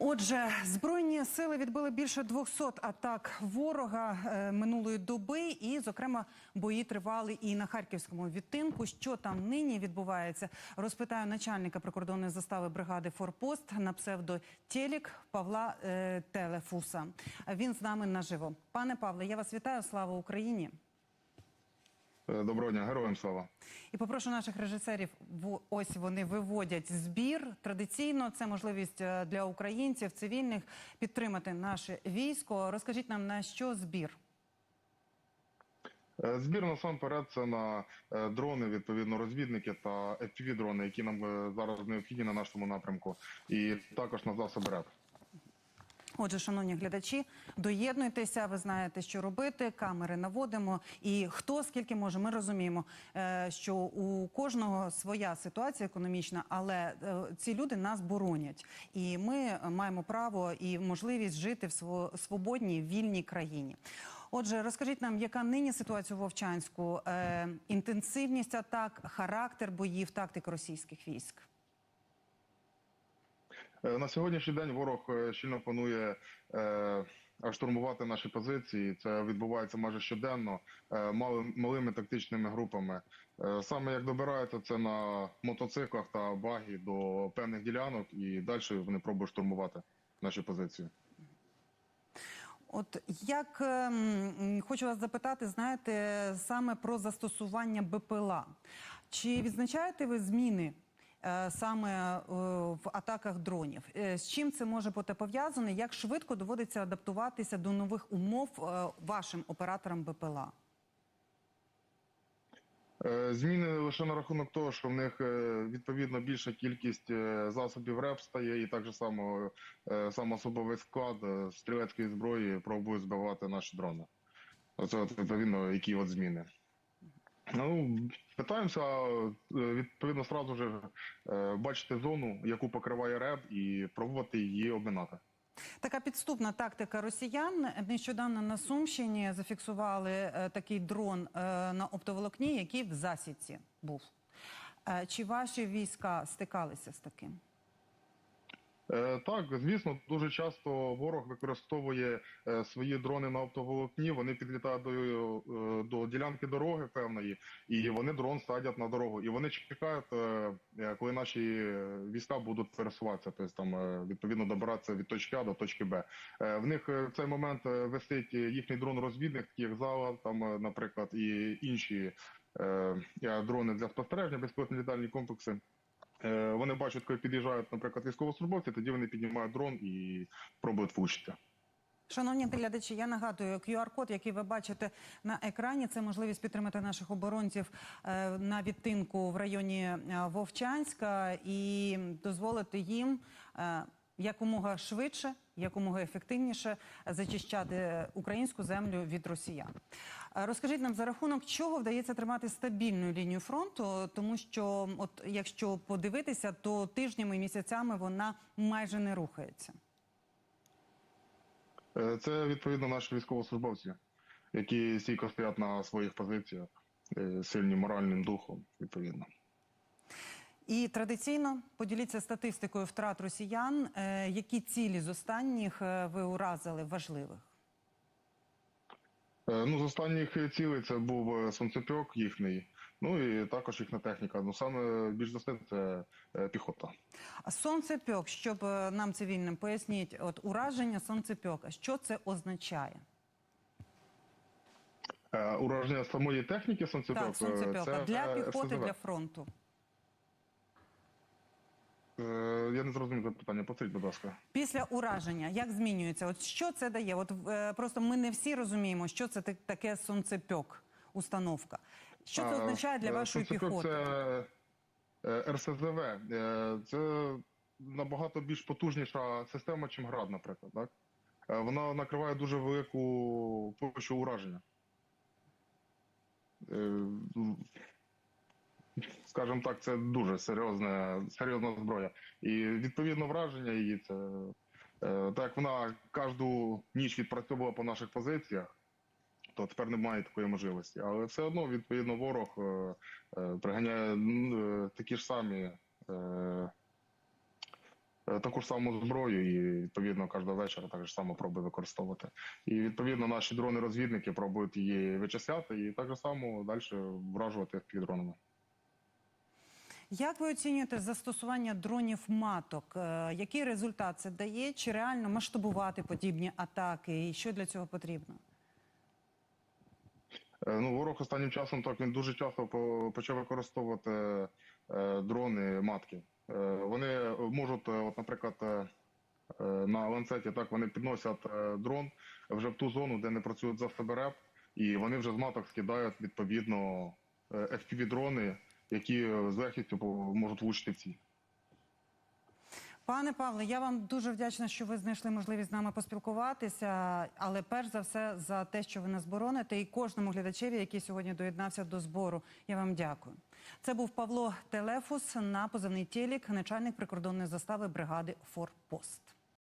Отже, збройні сили відбили більше 200 атак ворога е, минулої доби, і, зокрема, бої тривали і на харківському відтинку. Що там нині відбувається, розпитаю начальника прикордонної застави бригади Форпост на псевдо Телік Павла е, Телефуса. Він з нами наживо. Пане Павле, я вас вітаю. Слава Україні! Е, Доброго дня, героям слава. І попрошу наших режисерів. Ось вони виводять збір. Традиційно це можливість е, для українців цивільних підтримати наше військо. Розкажіть нам на що збір. Е, Збір насамперед це на е, дрони, відповідно, розвідники та fpv дрони, які нам зараз необхідні на нашому напрямку, і також на засоби РЕП. Отже, шановні глядачі, доєднуйтеся. Ви знаєте, що робити. Камери наводимо. І хто скільки може, ми розуміємо, е, що у кожного своя ситуація економічна, але е, ці люди нас боронять, і ми маємо право і можливість жити в сво- свободній вільній країні. Отже, розкажіть нам, яка нині ситуація у Вовчанську, е, інтенсивність атак, характер боїв, тактика російських військ. Е, На сьогоднішній день ворог е, щільно планує е, штурмувати наші позиції. Це відбувається майже щоденно мали- малими тактичними групами. Саме як добираються це на мотоциклах та багі до певних ділянок, і далі вони пробують штурмувати наші позиції. От як ем, хочу вас запитати, знаєте, саме про застосування БПЛА. Чи відзначаєте ви зміни саме е, в атаках дронів? Е, з чим це може бути пов'язане? Як швидко доводиться адаптуватися до нових умов е, вашим операторам БПЛА? Е, Зміни лише на рахунок того, що в них е, відповідно більша кількість е, засобів РЕП стає, і так само е, сам особовий склад е, стрілецької зброї пробує збивати наші дрони. Оце відповідно, які от зміни. Ну, питаємося е, відповідно сразу же е, бачити зону, яку покриває РЕП, і пробувати її обминати. Така підступна тактика росіян. Нещодавно на Сумщині зафіксували е, такий дрон на оптоволокні, який в засідці був. Чи ваші війська стикалися з таким? Е, Так, звісно, дуже часто ворог використовує е, свої дрони на оптоволокні. Вони підлітають до, е, до ділянки дороги певної, і вони дрон садять на дорогу. І вони чекають, коли наші війська будуть пересуватися, тобто там відповідно добиратися від точки А до точки Б. В них в цей момент висить їхній дрон-розвідник, як зала, там, наприклад, і інші дрони для спостереження, безпілотні літальні комплекси. Е, Вони бачать, коли під'їжджають, наприклад, військовослужбовці, тоді вони піднімають дрон і пробують влучити. Шановні глядачі, я нагадую, QR-код, який ви бачите на екрані, це можливість підтримати наших оборонців е, на відтинку в районі е, Вовчанська і дозволити їм якомога швидше, якомога ефективніше зачищати українську землю від росіян. Е, Розкажіть нам за рахунок чого вдається тримати стабільну лінію фронту, тому що, от якщо подивитися, то тижнями і місяцями вона майже не рухається. Е, Це відповідно наші військовослужбовці, які стійко стоять на своїх позиціях, е, сильні моральним духом, відповідно. І традиційно поділіться статистикою втрат росіян. Е, які цілі з останніх е, ви уразили важливих? Е, Ну, з останніх цілей це був сонцепьок їхній, ну і також їхня техніка. Ну саме більш за це піхота. А сонцепьок, щоб нам цивільним поясніть, от ураження сонцепьока, що це означає? Ураження самої техніки сонцепьок Так, сонцепьока це для піхоти, РСЗВ. для фронту. Е, Я не зрозумів запитання. Повторіть, будь ласка. Після ураження як змінюється? От що це дає? От е, просто ми не всі розуміємо, що це таке сонцепьок, установка. Що це означає для е, вашої сонцепьок піхоти? Це е, РСЗВ. Е, Це набагато більш потужніша система, ніж град, наприклад. Так? Е, Вона накриває дуже велику площу ураження. Е, Скажімо так, це дуже серйозна, серйозна зброя. І відповідно враження її це е, так вона кожну ніч відпрацьовувала по наших позиціях, то тепер немає такої можливості. Але все одно, відповідно, ворог е, е, приганяє такі ж самі таку ж саму зброю, і відповідно кожного вечора так же само пробує використовувати. І відповідно наші дрони-розвідники пробують її вичисляти і так же само далі вражувати під дронами. Як ви оцінюєте застосування дронів маток? Е, Який результат це дає? Чи реально масштабувати подібні атаки? І що для цього потрібно? Е, Ну, ворог останнім часом так він дуже часто почав використовувати е, дрони матки. Вони можуть, от, наприклад, на ланцеті так вони підносять дрон вже в ту зону, де не працюють засоби РЕП, і вони вже з маток скидають відповідно е, FPV-дрони, які е, з легкістю по- можуть влучити в ціль. Пане Павле, я вам дуже вдячна, що ви знайшли можливість з нами поспілкуватися. Але перш за все за те, що ви нас бороните, і кожному глядачеві, який сьогодні доєднався до збору. Я вам дякую. Це був Павло Телефус на позивний Телік, начальник прикордонної застави бригади Форпост.